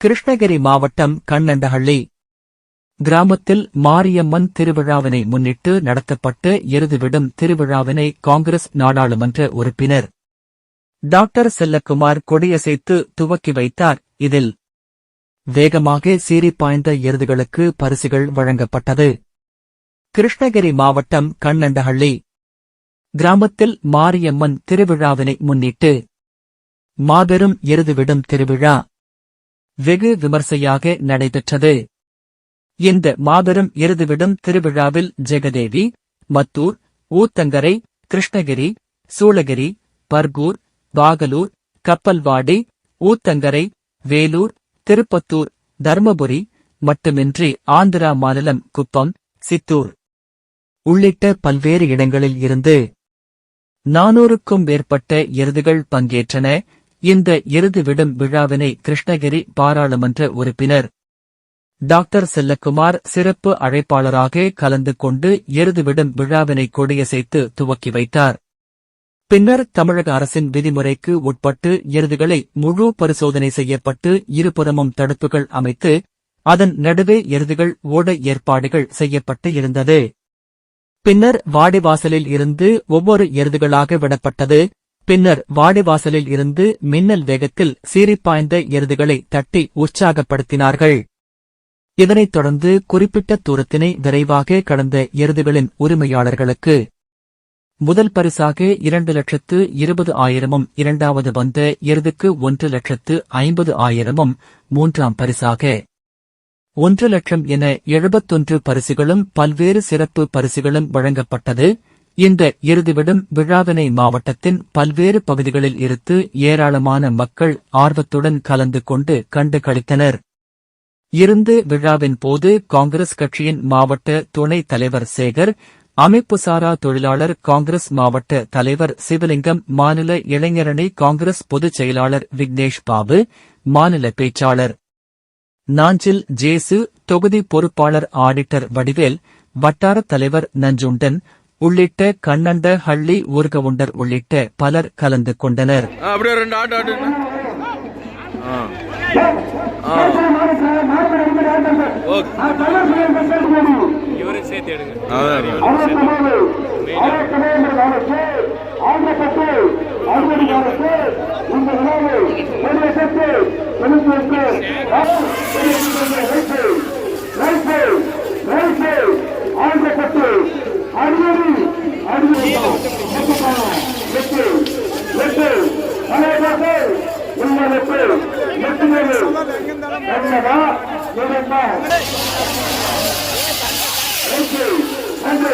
கிருஷ்ணகிரி மாவட்டம் கண்ணண்டஹள்ளி கிராமத்தில் மாரியம்மன் திருவிழாவினை முன்னிட்டு நடத்தப்பட்டு எருதுவிடும் திருவிழாவினை காங்கிரஸ் நாடாளுமன்ற உறுப்பினர் டாக்டர் செல்லக்குமார் கொடியசைத்து துவக்கி வைத்தார். இதில் வேகமாக சீறி பாய்ந்த எருதுகளுக்கு பரிசுகள் வழங்கப்பட்டது. கிருஷ்ணகிரி மாவட்டம் கண்ணண்டஹள்ளி கிராமத்தில் மாரியம்மன் திருவிழாவினை முன்னிட்டு மாபெரும் எருதுவிடும் திருவிழா வெகு விமர்சையாக நடைபெற்றது. இந்த மாபெரும் இறுதிவிடும் திருவிழாவில் ஜெகதேவி மத்தூர் ஊத்தங்கரை கிருஷ்ணகிரி சூளகிரி பர்கூர் பாகலூர் கப்பல்வாடி ஊத்தங்கரை வேலூர் திருப்பத்தூர் தர்மபுரி மட்டுமின்றி ஆந்திரா மாநிலம் குப்பம் சித்தூர் உள்ளிட்ட பல்வேறு இடங்களில் இருந்து நானூறுக்கும் மேற்பட்ட எருதுகள் பங்கேற்றன. இந்த எருது விடும் விழாவினை கிருஷ்ணகிரி பாராளுமன்ற உறுப்பினர் டாக்டர் செல்லக்குமார் சிறப்பு அழைப்பாளராக கலந்து கொண்டு இறுதிவிடும் விழாவினை கொடியசைத்து துவக்கி வைத்தார். பின்னர் தமிழக அரசின் விதிமுறைக்கு உட்பட்டு எருதுகளை முழு பரிசோதனை செய்யப்பட்டு இருபுறமும் தடுப்புகள் அமைத்து அதன் நடுவே எருதுகள் ஓட ஏற்பாடுகள் செய்யப்பட்டு இருந்தது. பின்னர் வாடிவாசலில் இருந்து ஒவ்வொரு எருதுகளாக விடப்பட்டது. பின்னர் வாடிவாசலில் இருந்து மின்னல் வேகத்தில் சீறிப்பாய்ந்த எருதுகளை தட்டி உற்சாகப்படுத்தினார்கள். இதனைத் தொடர்ந்து குறிப்பிட்ட தூரத்தினை விரைவாக கடந்த எருதுகளின் உரிமையாளர்களுக்கு முதல் பரிசாக இரண்டு லட்சத்து இருபது ஆயிரமும் இரண்டாவது வந்த எருதுக்கு ஒன்று லட்சத்து ஐம்பது ஆயிரமும் மூன்றாம் பரிசாக ஒன்று லட்சம் என எழுபத்தொன்று பரிசுகளும் பல்வேறு சிறப்பு பரிசுகளும் வழங்கப்பட்டது. இந்த இறுதிவிடும் விழாவினை மாவட்டத்தின் பல்வேறு பகுதிகளில் இருந்து ஏராளமான மக்கள் ஆர்வத்துடன் கலந்து கொண்டு கண்டு களித்தனர் இருந்து விழாவின் போது காங்கிரஸ் கட்சியின் மாவட்ட துணைத் தலைவர் சேகர் அமைப்புசாரா தொழிலாளர் காங்கிரஸ் மாவட்ட தலைவர் சிவலிங்கம் மாநில இளைஞரணி காங்கிரஸ் பொதுச் செயலாளர் விக்னேஷ் பாபு மாநில பேச்சாளர் நாஞ்சில் ஜேசு தொகுதி பொறுப்பாளர் ஆடிட்டர் வடிவேல் வட்டாரத் தலைவர் நஞ்சுண்டன் உள்ளிட்ட கண்ணண்ட ஹள்ளி ஊர்கவுண்டர் உள்ளிட்ட பலர் கலந்து கொண்டனர். ஆ, அப்படியே உள்ளதா ஏனென்றால் ஒன்று